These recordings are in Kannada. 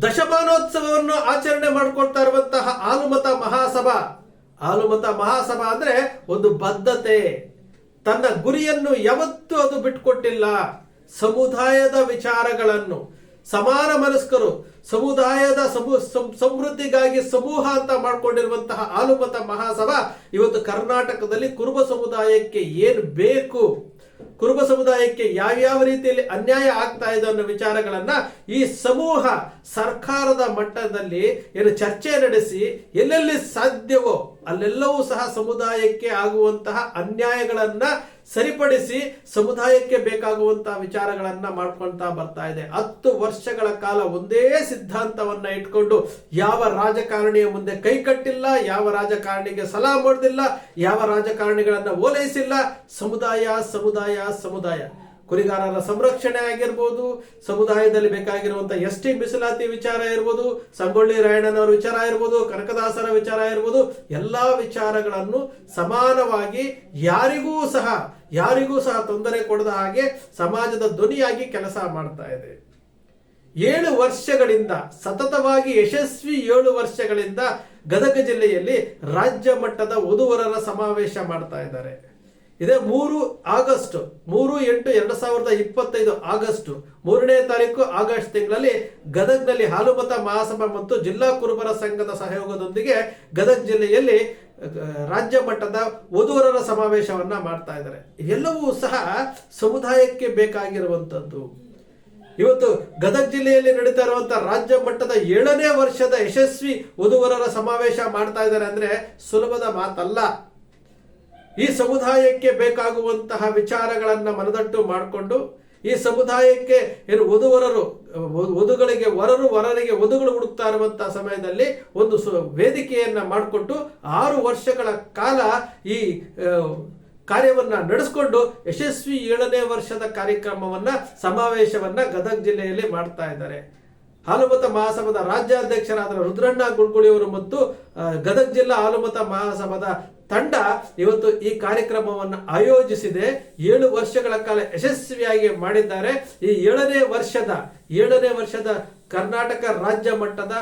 ದಶಮಾನೋತ್ಸವವನ್ನು ಆಚರಣೆ ಮಾಡ್ಕೊಳ್ತಾ ಇರುವಂತಹ ಆಲುಮತ ಮಹಾಸಭಾ. ಆಲುಮತ ಮಹಾಸಭಾ ಅಂದ್ರೆ ಒಂದು ಬದ್ಧತೆ. ತನ್ನ ಗುರಿಯನ್ನು ಯಾವತ್ತೂ ಅದು ಬಿಟ್ಕೊಟ್ಟಿಲ್ಲ. ಸಮುದಾಯದ ವಿಚಾರಗಳನ್ನು. ಸಮಾನ ಮನಸ್ಕರು ಸಮುದಾಯದ ಸಮೃದ್ಧಿಗಾಗಿ ಸಮೂಹ ಅಂತ ಮಾಡಿಕೊಂಡಿರುವಂತಹ ಆಲುಮತ ಮಹಾಸಭಾ ಇವತ್ತು ಕರ್ನಾಟಕದಲ್ಲಿ ಕುರುಬ ಸಮುದಾಯಕ್ಕೆ ಏನು ಬೇಕು? ಕುರುಬ ಸಮುದಾಯಕ್ಕೆ ಯಾವ್ಯಾವ ರೀತಿಯಲ್ಲಿ ಅನ್ಯಾಯ ಆಗ್ತಾ ಇದೆ ಅನ್ನೋ ವಿಚಾರಗಳನ್ನ ಈ ಸಮೂಹ ಸರ್ಕಾರದ ಮಟ್ಟದಲ್ಲಿ ಏನು ಚರ್ಚೆ ನಡೆಸಿ ಎಲ್ಲೆಲ್ಲಿ ಸಾಧ್ಯವೋ ಅಲ್ಲೆಲ್ಲವೂ ಸಹ ಸಮುದಾಯಕ್ಕೆ ಆಗುವಂತಹ ಅನ್ಯಾಯಗಳನ್ನ ಸರಿಪಡಿಸಿ ಸಮುದಾಯಕ್ಕೆ ಬೇಕಾಗುವಂತಹ ವಿಚಾರಗಳನ್ನ ಮಾಡ್ಕೊಳ್ತಾ ಬರ್ತಾ ಇದೆ. ಹತ್ತು ವರ್ಷಗಳ ಕಾಲ ಒಂದೇ ಸಿದ್ಧಾಂತವನ್ನ ಇಟ್ಕೊಂಡು ಯಾವ ರಾಜಕಾರಣಿಯ ಮುಂದೆ ಕೈ ಕಟ್ಟಿಲ್ಲ, ಯಾವ ರಾಜಕಾರಣಿಗೆ ಸಲಹಾ ಮಾಡೋದಿಲ್ಲ ಯಾವ ರಾಜಕಾರಣಿಗಳನ್ನ ಓಲೈಸಿಲ್ಲ, ಸಮುದಾಯ ಸಮುದಾಯ ಸಮುದಾಯ. ಕುರಿಗಾರರ ಸಂರಕ್ಷಣೆ ಆಗಿರ್ಬೋದು, ಸಮುದಾಯದಲ್ಲಿ ಬೇಕಾಗಿರುವಂತಹ ಎಸ್ ಟಿ ಬಿಸಿಲಾತಿ ವಿಚಾರ ಇರ್ಬೋದು, ಸಂಗೊಳ್ಳಿ ರಾಯಣ್ಣನವರ ವಿಚಾರ ಇರ್ಬೋದು, ಕನಕದಾಸರ ವಿಚಾರ ಇರ್ಬೋದು, ಎಲ್ಲಾ ವಿಚಾರಗಳನ್ನು ಸಮಾನವಾಗಿ ಯಾರಿಗೂ ಸಹ ಯಾರಿಗೂ ಸಹ ತೊಂದರೆ ಕೊಡದ ಹಾಗೆ ಸಮಾಜದ ಧ್ವನಿಯಾಗಿ ಕೆಲಸ ಮಾಡ್ತಾ ಇದೆ. ಏಳು ವರ್ಷಗಳಿಂದ, ಸತತವಾಗಿ ಯಶಸ್ವಿ ಏಳು ವರ್ಷಗಳಿಂದ ಗದಗ ಜಿಲ್ಲೆಯಲ್ಲಿ ರಾಜ್ಯ ಮಟ್ಟದ ವಧುವರರ ಸಮಾವೇಶ ಮಾಡ್ತಾ ಇದ್ದಾರೆ. ಇದೇ ಮೂರು ಆಗಸ್ಟ್, ಮೂರು ಎಂಟು ಎರಡು ಸಾವಿರದ ಇಪ್ಪತ್ತೈದು ಆಗಸ್ಟ್, ಮೂರನೇ ತಾರೀಕು ಆಗಸ್ಟ್ ತಿಂಗಳಲ್ಲಿ ಗದಗ್ನಲ್ಲಿ ಹಾಲುಮತ ಮಹಾಸಭಾ ಮತ್ತು ಜಿಲ್ಲಾ ಕುರುಬರ ಸಂಘದ ಸಹಯೋಗದೊಂದಿಗೆ ಗದಗ್ ಜಿಲ್ಲೆಯಲ್ಲಿ ರಾಜ್ಯ ಮಟ್ಟದ ವಧುವರರ ಸಮಾವೇಶವನ್ನ ಮಾಡ್ತಾ ಇದ್ದಾರೆ. ಎಲ್ಲವೂ ಸಹ ಸಮುದಾಯಕ್ಕೆ ಬೇಕಾಗಿರುವಂತದ್ದು ಇವತ್ತು ಗದಗ ಜಿಲ್ಲೆಯಲ್ಲಿ ನಡೀತಾ ಇರುವಂತಹ ರಾಜ್ಯ ಮಟ್ಟದ ಏಳನೇ ವರ್ಷದ ಯಶಸ್ವಿ ವಧುವರರ ಸಮಾವೇಶ ಮಾಡ್ತಾ ಇದ್ದಾರೆ ಅಂದ್ರೆ ಸುಲಭದ ಮಾತಲ್ಲ. ಈ ಸಮುದಾಯಕ್ಕೆ ಬೇಕಾಗುವಂತಹ ವಿಚಾರಗಳನ್ನು ಮನದಟ್ಟು ಮಾಡಿಕೊಂಡು, ಈ ಸಮುದಾಯಕ್ಕೆ ಏನು ವಧುವರರು ವಧು- ವಧುಗಳಿಗೆ ವರರು, ವರರಿಗೆ ವಧುಗಳು ಹುಡುಕ್ತಾ ಇರುವಂತಹ ಸಮಯದಲ್ಲಿ ಒಂದು ಸು- ವೇದಿಕೆಯನ್ನ ಮಾಡಿಕೊಂಡು ಆರು ವರ್ಷಗಳ ಕಾಲ ಈ ಕಾರ್ಯವನ್ನು ನಡೆಸಿಕೊಂಡು ಯಶಸ್ವಿ ಏಳನೇ ವರ್ಷದ ಕಾರ್ಯಕ್ರಮವನ್ನ, ಸಮಾವೇಶವನ್ನ ಗದಗ ಜಿಲ್ಲೆಯಲ್ಲಿ ಮಾಡ್ತಾ ಇದ್ದಾರೆ. ಹಾಲುಮತ ಮಹಾಸಭದ ರಾಜ್ಯಾಧ್ಯಕ್ಷರಾದ ರುದ್ರಣ್ಣ ಗುಳ್ಗುಳಿಯವರು ಮತ್ತು ಗದಗ ಜಿಲ್ಲಾ ಹಾಲುಮತ ಮಹಾಸಭಾದ ತಂಡ ಇವತ್ತು ಈ ಕಾರ್ಯಕ್ರಮವನ್ನು ಆಯೋಜಿಸಿದೆ. ಏಳು ವರ್ಷಗಳ ಕಾಲ ಯಶಸ್ವಿಯಾಗಿ ಮಾಡಿದ್ದಾರೆ. ಈ ಏಳನೇ ವರ್ಷದ ಏಳನೇ ವರ್ಷದ ಕರ್ನಾಟಕ ರಾಜ್ಯ ಮಟ್ಟದ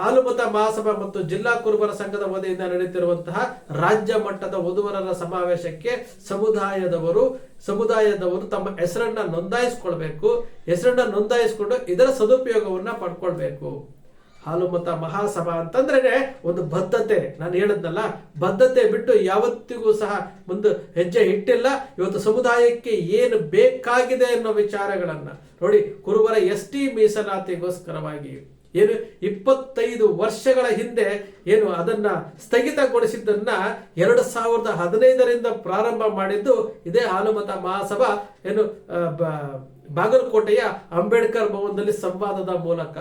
ಹಾಲುಮತ ಮಹಾಸಭಾ ಮತ್ತು ಜಿಲ್ಲಾ ಕುರುಬರ ಸಂಘದ ವತಿಯಿಂದ ನಡೆಯುತ್ತಿರುವಂತಹ ರಾಜ್ಯ ಮಟ್ಟದ ವಧುವರರ ಸಮಾವೇಶಕ್ಕೆ ಸಮುದಾಯದವರು ಸಮುದಾಯದವರು ತಮ್ಮ ಹೆಸರನ್ನ ನೋಂದಾಯಿಸಿಕೊಳ್ಬೇಕು. ಹೆಸರನ್ನ ನೋಂದಾಯಿಸಿಕೊಂಡು ಇದರ ಸದುಪಯೋಗವನ್ನ ಪಡ್ಕೊಳ್ಬೇಕು. ಹಾಲುಮತ ಮಹಾಸಭಾ ಅಂತಂದ್ರೆ ಒಂದು ಬದ್ಧತೆ. ನಾನು ಹೇಳದ್ನಲ್ಲ, ಬದ್ಧತೆ ಬಿಟ್ಟು ಯಾವತ್ತಿಗೂ ಸಹ ಒಂದು ಹೆಜ್ಜೆ ಇಟ್ಟಿಲ್ಲ. ಇವತ್ತು ಸಮುದಾಯಕ್ಕೆ ಏನು ಬೇಕಾಗಿದೆ ಅನ್ನೋ ವಿಚಾರಗಳನ್ನ. ನೋಡಿ, ಕುರುಬರ ಎಸ್ ಟಿ ಮೀಸಲಾತಿಗೋಸ್ಕರವಾಗಿ ಏನು ಇಪ್ಪತ್ತೈದು ವರ್ಷಗಳ ಹಿಂದೆ ಏನು ಅದನ್ನ ಸ್ಥಗಿತಗೊಳಿಸಿದ್ದನ್ನ ಎರಡು ಸಾವಿರದ ಹದಿನೈದರಿಂದ ಪ್ರಾರಂಭ ಮಾಡಿದ್ದು ಇದೇ ಹಾಲುಮತ ಮಹಾಸಭಾ. ಏನು ಬಾಗಲಕೋಟೆಯ ಅಂಬೇಡ್ಕರ್ ಭವನದಲ್ಲಿ ಸಂವಾದದ ಮೂಲಕ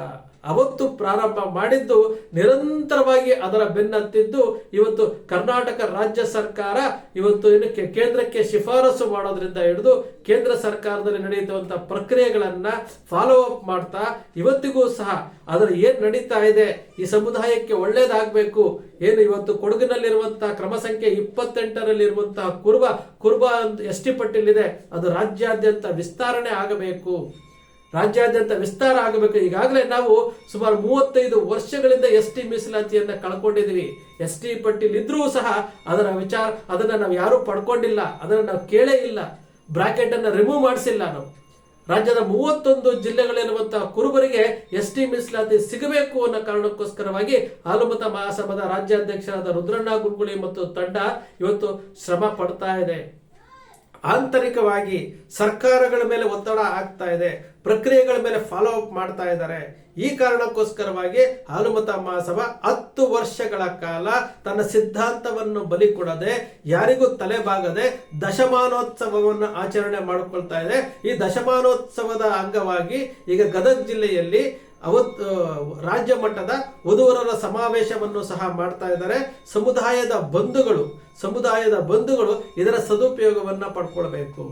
ಅವತ್ತು ಪ್ರಾರಂಭ ಮಾಡಿದ್ದು ನಿರಂತರವಾಗಿ ಅದರ ಬೆನ್ನತ್ತಿದ್ದು ಇವತ್ತು ಕರ್ನಾಟಕ ರಾಜ್ಯ ಸರ್ಕಾರ ಇವತ್ತು ಇನ್ನು ಕೇಂದ್ರಕ್ಕೆ ಶಿಫಾರಸು ಮಾಡೋದ್ರಿಂದ ಹಿಡಿದು ಕೇಂದ್ರ ಸರ್ಕಾರದಲ್ಲಿ ನಡೆಯುವಂತಹ ಪ್ರಕ್ರಿಯೆಗಳನ್ನ ಫಾಲೋ ಅಪ್ ಮಾಡ್ತಾ ಇವತ್ತಿಗೂ ಸಹ ಅದರ ಏನ್ ನಡೀತಾ ಇದೆ ಈ ಸಮುದಾಯಕ್ಕೆ ಒಳ್ಳೇದಾಗಬೇಕು ಏನು ಇವತ್ತು ಕೊಡಗಿನಲ್ಲಿರುವಂತಹ ಕ್ರಮ ಸಂಖ್ಯೆ ಇಪ್ಪತ್ತೆಂಟರಲ್ಲಿ ಇರುವಂತಹ ಕುರುಬ ಕುರುಬ ಅಂತ ಎಸ್ ಟಿ ಪಟ್ಟಿಲಿದೆ ಅದು ರಾಜ್ಯಾದ್ಯಂತ ವಿಸ್ತರಣೆ ಆಗಬೇಕು. ರಾಜ್ಯಾದ್ಯಂತ ವಿಸ್ತಾರ ಆಗಬೇಕು. ಈಗಾಗಲೇ ನಾವು ಸುಮಾರು ಮೂವತ್ತೈದು ವರ್ಷಗಳಿಂದ ಎಸ್ ಟಿ ಮೀಸಲಾತಿಯನ್ನ ಕಳ್ಕೊಂಡಿದ್ದೀವಿ. ಎಸ್ ಟಿ ಪಟ್ಟಿಲ್ ಇದ್ರೂ ಸಹ ಅದರ ವಿಚಾರ, ಅದನ್ನ ನಾವು ಯಾರು ಪಡ್ಕೊಂಡಿಲ್ಲ. ಅದನ್ನ ನಾವು ಕೇಳೇ ಇಲ್ಲ. ಬ್ರಾಕೆಟ್ ಅನ್ನ ರಿಮೂವ್ ಮಾಡಿಸಿಲ್ಲ ನಾವು. ರಾಜ್ಯದ ಮೂವತ್ತೊಂದು ಜಿಲ್ಲೆಗಳಿರುವಂತಹ ಕುರುಬರಿಗೆ ಎಸ್ ಟಿ ಮೀಸಲಾತಿ ಸಿಗಬೇಕು ಅನ್ನೋ ಕಾರಣಕ್ಕೋಸ್ಕರವಾಗಿ ಹಾಲುಮತ ಮಹಾಸಭಾದ ರಾಜ್ಯಾಧ್ಯಕ್ಷರಾದ ರುದ್ರಣ್ಣ ಗುರುಗುಳಿ ಮತ್ತು ತಂಡ ಇವತ್ತು ಶ್ರಮ ಪಡ್ತಾ ಇದೆ. ಆಂತರಿಕವಾಗಿ ಸರ್ಕಾರಗಳ ಮೇಲೆ ಒತ್ತಡ ಆಗ್ತಾ ಇದೆ, ಪ್ರಕ್ರಿಯೆಗಳ ಮೇಲೆ ಫಾಲೋ ಅಪ್ ಮಾಡ್ತಾ ಇದ್ದಾರೆ. ಈ ಕಾರಣಕ್ಕೋಸ್ಕರವಾಗಿ ಹಾಲುಮತ ಮಹಾಸಭಾ ಹತ್ತು ವರ್ಷಗಳ ಕಾಲ ತನ್ನ ಸಿದ್ಧಾಂತವನ್ನು ಬಲಿ ಕೊಡದೆ, ಯಾರಿಗೂ ತಲೆಬಾಗದೆ ದಶಮಾನೋತ್ಸವವನ್ನು ಆಚರಣೆ ಮಾಡಿಕೊಳ್ತಾ ಇದೆ. ಈ ದಶಮಾನೋತ್ಸವದ ಅಂಗವಾಗಿ ಈಗ ಗದಗ ಜಿಲ್ಲೆಯಲ್ಲಿ ಅವತ್ತು ರಾಜ್ಯ ಮಟ್ಟದ ವಧುವರರ ಸಮಾವೇಶವನ್ನು ಸಹ ಮಾಡ್ತಾ ಇದ್ದಾರೆ. ಸಮುದಾಯದ ಬಂಧುಗಳು ಸಮುದಾಯದ ಬಂಧುಗಳು ಇದರ ಸದುಪಯೋಗವನ್ನು ಪಡ್ಕೊಳ್ಬೇಕು.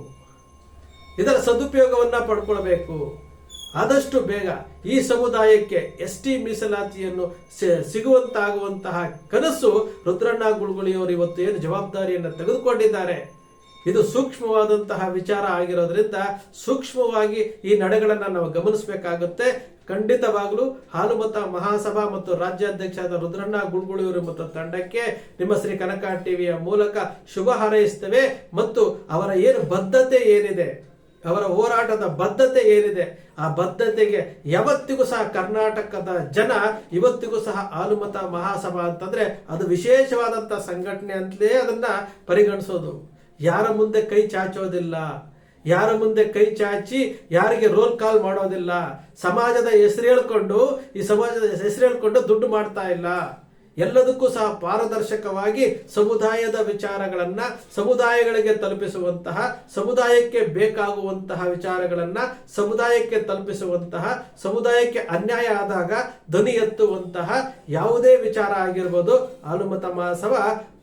ಇದರ ಸದುಪಯೋಗವನ್ನು ಪಡ್ಕೊಳ್ಬೇಕು. ಆದಷ್ಟು ಬೇಗ ಈ ಸಮುದಾಯಕ್ಕೆ ಎಸ್ ಟಿ ಮೀಸಲಾತಿಯನ್ನು ಸಿಗುವಂತಾಗುವಂತಹ ಕನಸು ರುದ್ರಣ್ಣ ಗುಳ್ಗುಳಿಯವರು ಇವತ್ತು ಏನು ಜವಾಬ್ದಾರಿಯನ್ನು ತೆಗೆದುಕೊಂಡಿದ್ದಾರೆ. ಇದು ಸೂಕ್ಷ್ಮವಾದಂತಹ ವಿಚಾರ ಆಗಿರೋದ್ರಿಂದ ಸೂಕ್ಷ್ಮವಾಗಿ ಈ ನಡೆಗಳನ್ನು ನಾವು ಗಮನಿಸಬೇಕಾಗುತ್ತೆ. ಖಂಡಿತವಾಗಲೂ ಹಾಲುಮತ ಮಹಾಸಭಾ ಮತ್ತು ರಾಜ್ಯಾಧ್ಯಕ್ಷರಾದ ರುದ್ರಣ್ಣ ಗುಳ್ಗುಳಿಯವರು ಮತ್ತು ತಂಡಕ್ಕೆ ನಿಮ್ಮ ಶ್ರೀ ಕನಕ ಟಿವಿಯ ಮೂಲಕ ಶುಭ ಹಾರೈಸ್ತೇವೆ. ಮತ್ತು ಅವರ ಏನು ಬದ್ಧತೆ ಏನಿದೆ, ಅವರ ಹೋರಾಟದ ಬದ್ಧತೆ ಏನಿದೆ, ಆ ಬದ್ಧತೆಗೆ ಯಾವತ್ತಿಗೂ ಸಹ ಕರ್ನಾಟಕದ ಜನ ಇವತ್ತಿಗೂ ಸಹ ಆಲುಮತ ಮಹಾಸಭಾ ಅಂತಂದ್ರೆ ಅದು ವಿಶೇಷವಾದಂತ ಸಂಘಟನೆ ಅಂತಲೇ ಅದನ್ನ ಪರಿಗಣಿಸೋದು. ಯಾರ ಮುಂದೆ ಕೈ ಚಾಚೋದಿಲ್ಲ, ಯಾರ ಮುಂದೆ ಕೈ ಚಾಚಿ ಯಾರಿಗೆ ರೋಲ್ ಕಾಲ್ ಮಾಡೋದಿಲ್ಲ. ಸಮಾಜದ ಹೆಸರು ಹೇಳ್ಕೊಂಡು, ಈ ಸಮಾಜದ ಹೆಸರು ಹೇಳ್ಕೊಂಡು ದುಡ್ಡು ಮಾಡ್ತಾ ಇಲ್ಲ. ಎಲ್ಲದಕ್ಕೂ ಸಹ ಪಾರದರ್ಶಕವಾಗಿ ಸಮುದಾಯದ ವಿಚಾರಗಳನ್ನು, ಸಮುದಾಯಗಳಿಗೆ ತಲುಪಿಸುವಂತಹ, ಸಮುದಾಯಕ್ಕೆ ಬೇಕಾಗುವಂತಹ ವಿಚಾರಗಳನ್ನು, ಸಮುದಾಯಕ್ಕೆ ತಲುಪಿಸುವಂತಹ, ಸಮುದಾಯಕ್ಕೆ ಅನ್ಯಾಯ ಆದಾಗ ಧ್ವನಿ ಎತ್ತುವಂತಹ ಯಾವುದೇ ವಿಚಾರ ಆಗಿರ್ಬೋದು ಹನುಮತ ಮಾಸವ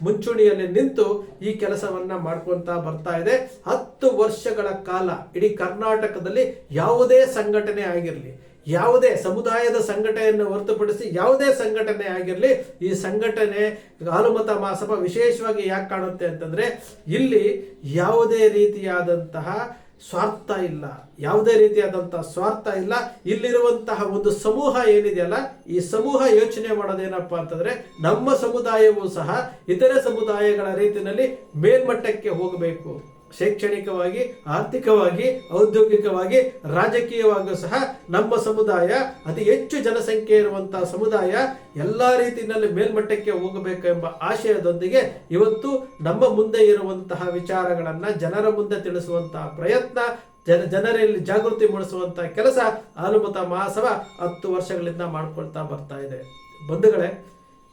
ಮುಂಚೂಣಿಯಲ್ಲಿ ನಿಂತು ಈ ಕೆಲಸವನ್ನ ಮಾಡ್ಕೊಂತ ಬರ್ತಾ ಇದೆ. ಹತ್ತು ವರ್ಷಗಳ ಕಾಲ ಇಡೀ ಕರ್ನಾಟಕದಲ್ಲಿ ಯಾವುದೇ ಸಂಘಟನೆ ಆಗಿರಲಿ ಯಾವುದೇ ಸಮುದಾಯದ ಸಂಘಟನೆಯನ್ನು ಹೊರತುಪಡಿಸಿ ಯಾವುದೇ ಸಂಘಟನೆ ಆಗಿರಲಿ, ಈ ಸಂಘಟನೆ ಹಾಲುಮತ ಮಹಾಸಭಾ ವಿಶೇಷವಾಗಿ ಯಾಕೆ ಕಾಣುತ್ತೆ ಅಂತಂದ್ರೆ, ಇಲ್ಲಿ ಯಾವುದೇ ರೀತಿಯಾದಂತಹ ಸ್ವಾರ್ಥ ಇಲ್ಲ. ಯಾವುದೇ ರೀತಿಯಾದಂತಹ ಸ್ವಾರ್ಥ ಇಲ್ಲ. ಇಲ್ಲಿರುವಂತಹ ಒಂದು ಸಮೂಹ ಏನಿದೆಯಲ್ಲ ಈ ಸಮೂಹ ಯೋಚನೆ ಮಾಡೋದೇನಪ್ಪ ಅಂತಂದ್ರೆ, ನಮ್ಮ ಸಮುದಾಯವೂ ಸಹ ಇತರೆ ಸಮುದಾಯಗಳ ರೀತಿಯಲ್ಲಿ ಮೇಲ್ಮಟ್ಟಕ್ಕೆ ಹೋಗಬೇಕು. ಶೈಕ್ಷಣಿಕವಾಗಿ, ಆರ್ಥಿಕವಾಗಿ, ಔದ್ಯೋಗಿಕವಾಗಿ ರಾಜಕೀಯವಾಗಿಯೂ ಸಹ ನಮ್ಮ ಸಮುದಾಯ ಅತಿ ಹೆಚ್ಚು ಜನಸಂಖ್ಯೆ ಇರುವಂತಹ ಸಮುದಾಯ ಎಲ್ಲ ರೀತಿಯಲ್ಲಿ ಮೇಲ್ಮಟ್ಟಕ್ಕೆ ಹೋಗಬೇಕೆಂಬ ಆಶಯದೊಂದಿಗೆ ಇವತ್ತು ನಮ್ಮ ಮುಂದೆ ಇರುವಂತಹ ವಿಚಾರಗಳನ್ನ ಜನರ ಮುಂದೆ ತಿಳಿಸುವಂತಹ ಪ್ರಯತ್ನ, ಜನ, ಜನರಲ್ಲಿ ಜಾಗೃತಿ ಮೂಡಿಸುವಂತಹ ಕೆಲಸ ಆಲುಮತ ಮಹಾಸಭಾ ಹತ್ತು ವರ್ಷಗಳಿಂದ ಮಾಡ್ಕೊಳ್ತಾ ಬರ್ತಾ ಇದೆ. ಬಂಧುಗಳೇ,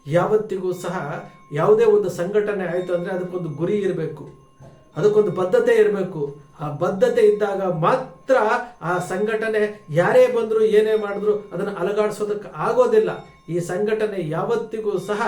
ಯಾವತ್ತಿಗೂ ಸಹ ಯಾವುದೇ ಒಂದು ಸಂಘಟನೆ ಆಯಿತು ಅಂದ್ರೆ ಅದಕ್ಕೊಂದು ಗುರಿ ಇರಬೇಕು. ಅದಕ್ಕೊಂದು ಬದ್ಧತೆ ಇರಬೇಕು. ಆ ಬದ್ಧತೆ ಇದ್ದಾಗ ಮಾತ್ರ ಆ ಸಂಘಟನೆ ಯಾರೇ ಬಂದ್ರು, ಏನೇ ಮಾಡಿದ್ರು ಅದನ್ನು ಅಲಗಾಡಿಸೋದಕ್ಕೆ ಆಗೋದಿಲ್ಲ. ಈ ಸಂಘಟನೆ ಯಾವತ್ತಿಗೂ ಸಹ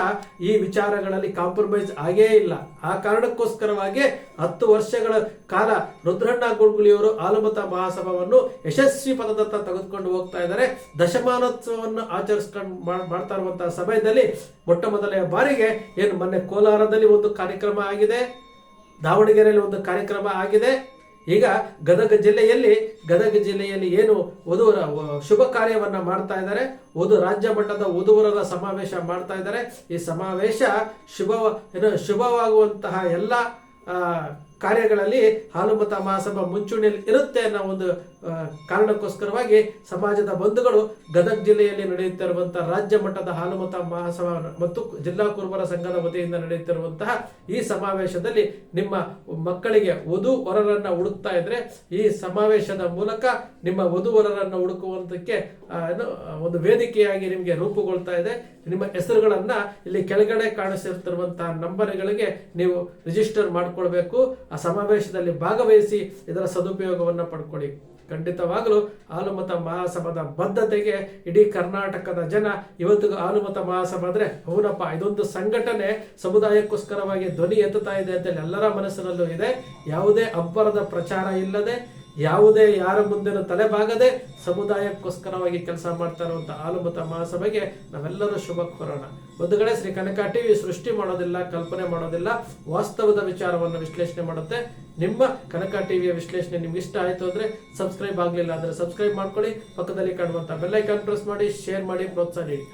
ಈ ವಿಚಾರಗಳಲ್ಲಿ ಕಾಂಪ್ರಮೈಸ್ ಆಗೇ ಇಲ್ಲ. ಆ ಕಾರಣಕ್ಕೋಸ್ಕರವಾಗಿ ಹತ್ತು ವರ್ಷಗಳ ಕಾಲ ರುದ್ರಣ್ಣ ಗುಡ್ಗುಳಿಯವರು ಆಲಮತ ಮಹಾಸಭಾವನ್ನು ಯಶಸ್ವಿ ಪದದತ್ತ ತೆಗೆದುಕೊಂಡು ಹೋಗ್ತಾ ಇದ್ದಾರೆ. ದಶಮಾನೋತ್ಸವವನ್ನು ಆಚರಿಸ್ಕೊಂಡು ಮಾಡ್ತಾ ಇರುವಂತಹ ಸಮಯದಲ್ಲಿ ಮೊಟ್ಟ ಮೊದಲನೆಯ ಬಾರಿಗೆ ಏನು ಮೊನ್ನೆ ಕೋಲಾರದಲ್ಲಿ ಒಂದು ಕಾರ್ಯಕ್ರಮ ಆಗಿದೆ. ದಾವಣಗೆರೆಯಲ್ಲಿ ಒಂದು ಕಾರ್ಯಕ್ರಮ ಆಗಿದೆ. ಈಗ ಗದಗ ಜಿಲ್ಲೆಯಲ್ಲಿ ಗದಗ ಜಿಲ್ಲೆಯಲ್ಲಿ ಏನು ವಧುವರ ಶುಭ ಕಾರ್ಯವನ್ನ ಮಾಡ್ತಾ ಇದ್ದಾರೆ. ವಧು ರಾಜ್ಯ ಮಟ್ಟದ ವಧುವರರ ಸಮಾವೇಶ ಮಾಡ್ತಾ ಇದ್ದಾರೆ. ಈ ಸಮಾವೇಶ ಶುಭ ಏನು ಶುಭವಾಗುವಂತಹ ಎಲ್ಲ ಕಾರ್ಯಗಳಲ್ಲಿ ಹಾಲುಮತ ಮಹಾಸಭಾ ಮುಂಚೂಣಿಯಲ್ಲಿ ಇರುತ್ತೆ ಅನ್ನೋ ಒಂದು ಕಾರಣಕ್ಕೋಸ್ಕರವಾಗಿ ಸಮಾಜದ ಬಂಧುಗಳು ಗದಗ ಜಿಲ್ಲೆಯಲ್ಲಿ ನಡೆಯುತ್ತಿರುವಂತಹ ರಾಜ್ಯ ಮಟ್ಟದ ಹಾಲುಮತ ಮಹಾಸಭಾ ಮತ್ತು ಜಿಲ್ಲಾ ಕುರುಬರ ಸಂಘದ ವತಿಯಿಂದ ನಡೆಯುತ್ತಿರುವಂತಹ ಈ ಸಮಾವೇಶದಲ್ಲಿ ನಿಮ್ಮ ಮಕ್ಕಳಿಗೆ ವಧು ವರರನ್ನ ಹುಡುಕ್ತಾ ಇದ್ರೆ ಈ ಸಮಾವೇಶದ ಮೂಲಕ ನಿಮ್ಮ ವಧು ವರರನ್ನ ಹುಡುಕುವಂತಕ್ಕೆ ಒಂದು ವೇದಿಕೆಯಾಗಿ ನಿಮಗೆ ರೂಪುಗೊಳ್ತಾ ಇದೆ. ನಿಮ್ಮ ಹೆಸರುಗಳನ್ನ ಇಲ್ಲಿ ಕೆಳಗಡೆ ಕಾಣಿಸಿರ್ತಿರುವಂತಹ ನಂಬರ್ಗಳಿಗೆ ನೀವು ರಿಜಿಸ್ಟರ್ ಮಾಡ್ಕೊಳ್ಬೇಕು. ಆ ಸಮಾವೇಶದಲ್ಲಿ ಭಾಗವಹಿಸಿ ಇದರ ಸದುಪಯೋಗವನ್ನು ಪಡ್ಕೊಳ್ಳಿ. ಖಂಡಿತವಾಗಲೂ ಆಲುಮತ ಮಹಾಸಭಾದ ಬದ್ಧತೆಗೆ ಇಡೀ ಕರ್ನಾಟಕದ ಜನ ಇವತ್ತಿಗೂ ಆಲುಮತ ಮಹಾಸಭಾ ಅಂದ್ರೆ ಹೌನಪ್ಪ, ಇದೊಂದು ಸಂಘಟನೆ. ಸಮುದಾಯಕ್ಕೋಸ್ಕರವಾಗಿ ಧ್ವನಿ ಎತ್ತುತ್ತಾ ಇದೆ ಅಂತೇಳಿ ಎಲ್ಲರ ಮನಸ್ಸಿನಲ್ಲೂ ಇದೆ. ಯಾವುದೇ ಅಬ್ಬರದ ಪ್ರಚಾರ ಇಲ್ಲದೆ ಯಾವುದೇ ಯಾರ ಮುಂದೆನೂ ತಲೆಬಾಗದೆ ಸಮುದಾಯಕ್ಕೋಸ್ಕರವಾಗಿ ಕೆಲಸ ಮಾಡ್ತಾ ಇರುವಂತಹ ಆಲುಮತ ಮಹಾಸಭೆಗೆ ನಾವೆಲ್ಲರೂ ಶುಭ ಕೋರೋಣ. ಕಡೆ ಶ್ರೀ ಕನಕ ಟಿವಿ ಸೃಷ್ಟಿ ಮಾಡೋದಿಲ್ಲ, ಕಲ್ಪನೆ ಮಾಡೋದಿಲ್ಲ, ವಾಸ್ತವದ ವಿಚಾರವನ್ನು ವಿಶ್ಲೇಷಣೆ ಮಾಡುತ್ತೆ. ನಿಮ್ಮ ಕನಕ ಟಿವಿಯ ವಿಶ್ಲೇಷಣೆ ನಿಮ್ಗೆ ಇಷ್ಟ ಆಯಿತು ಅಂದ್ರೆ ಸಬ್ಸ್ಕ್ರೈಬ್ ಆಗಲಿಲ್ಲ ಅಂದ್ರೆ ಸಬ್ಸ್ಕ್ರೈಬ್ ಮಾಡ್ಕೊಳ್ಳಿ. ಪಕ್ಕದಲ್ಲಿ ಕಾಣುವಂತ ಬೆಲ್ಲೈಕಾನ್ ಪ್ರೆಸ್ ಮಾಡಿ, ಶೇರ್ ಮಾಡಿ, ಪ್ರೋತ್ಸಾಹ ನೀಡಿ.